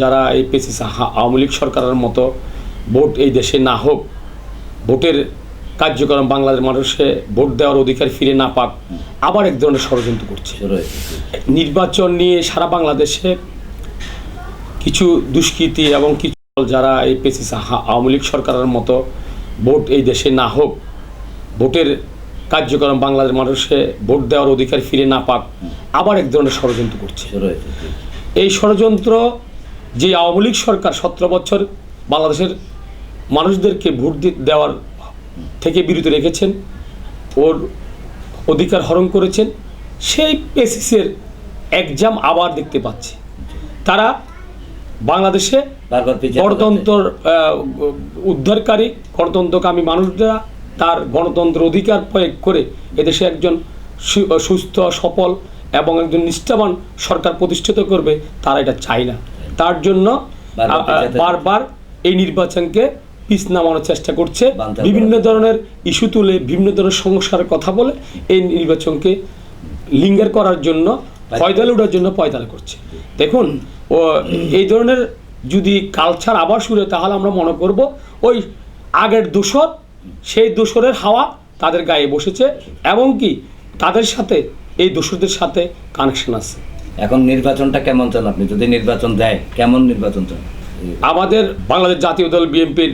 যারা এই পেসিস আওয়ামী লীগ সরকারের মতো ভোট এই দেশে না হোক ভোটের কার্যক্রম বাংলাদেশের মানুষে ভোট দেওয়ার অধিকার ফিরে না পাক আবার এক ধরনের ষড়যন্ত্র করছে। নির্বাচন নিয়ে সারা বাংলাদেশে কিছু দুষ্কৃতি এবং কিছু যারা এই পেসিস আওয়ামী লীগ সরকারের মতো ভোট এই দেশে না হোক ভোটের কার্যক্রম বাংলাদেশের মানুষে ভোট দেওয়ার অধিকার ফিরে না পাক আবার এক ধরনের ষড়যন্ত্র করছে। এই ষড়যন্ত্র যে আওয়ামী লীগ সরকার সতেরো বছর বাংলাদেশের মানুষদেরকে ভোট দেওয়ার থেকে বিরত রেখেছেন ওর অধিকার হরণ করেছেন সেই পেসিসের এক্সাম আবার দেখতে পাচ্ছি। তারা বাংলাদেশে গণতন্ত্র উদ্ধারকারী গণতন্ত্রকামী মানুষরা তার গণতন্ত্র অধিকার প্রয়োগ করে এদেশে একজন সুস্থ সফল এবং একজন নিষ্ঠাবান সরকার প্রতিষ্ঠিত করবে তারা এটা চায় না। তার জন্য বারবার এই নির্বাচনকে পিছ নামানোর চেষ্টা করছে। বিভিন্ন ধরনের ইস্যু তুলে বিভিন্ন ধরনের সমস্যার কথা বলে এই নির্বাচনকে লিঙ্গার করার জন্য পয়দালে ওঠার জন্য পয়দালে করছে। দেখুন ও এই ধরনের যদি কালচার আবার শুরু হয় তাহলে আমরা মনে করব ওই আগের দূষর সেই দূষরের হাওয়া তাদের গায়ে বসেছে এবং কি তাদের সাথে এই দূষরদের সাথে কানেকশন আছে। এখন নির্বাচনটা কেমন চান আপনি? যদি নির্বাচন দেয়, কেমন নির্বাচন চান? আমাদের বাংলাদেশ জাতীয় দল বিএনপির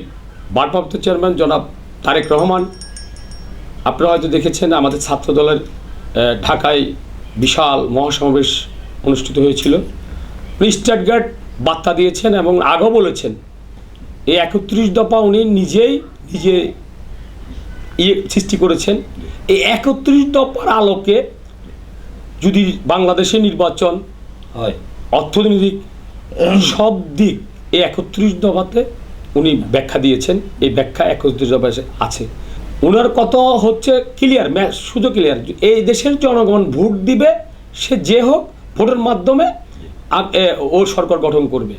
ভারপ্রাপ্ত চেয়ারম্যান জনাব তারেক রহমান, আপনারা হয়তো দেখেছেন আমাদের ছাত্র দলের ঢাকায় বিশাল মহাসমাবেশ অনুষ্ঠিত হয়েছিল। স্টার্টগার্ড বার্তা দিয়েছেন এবং আগেও বলেছেন, এই একত্রিশ দফা উনি নিজেই নিজে ইয়ে সৃষ্টি করেছেন। এই একত্রিশ দফার আলোকে যদি বাংলাদেশে নির্বাচন হয়, অর্থনৈতিক সব দিক এই একত্রিশ দফাতে উনি ব্যাখ্যা দিয়েছেন, এই ব্যাখ্যা একত্রিশ দফায় আছে। ওনার কত হচ্ছে ক্লিয়ার শুধু ক্লিয়ার এই দেশের জনগণ ভোট দিবে, সে যে হোক, ভোটের মাধ্যমে ও সরকার গঠন করবে।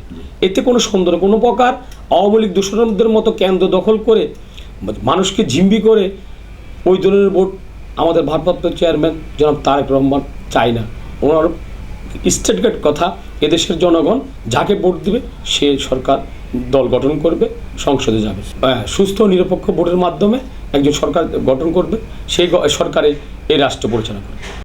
এতে কোনো সুন্দর কোনো প্রকার। আওয়ামী লীগ দূষণদের মতো কেন্দ্র দখল করে, মানুষকে ঝিম্বি করে ওই ধরনের ভোট আমাদের ভারপ্রাপ্ত চেয়ারম্যান জনাব তারেক রহমান চায় না ওনার স্টেটগেট কথা এদেশের জনগণ যাকে ভোট দিবে, সে সরকার দল গঠন করবে, সংসদে যাবে। সুস্থ নিরপেক্ষ ভোটের মাধ্যমে একজন সরকার গঠন করবে, সেই সরকারে এই রাষ্ট্র পরিচালনা করবে।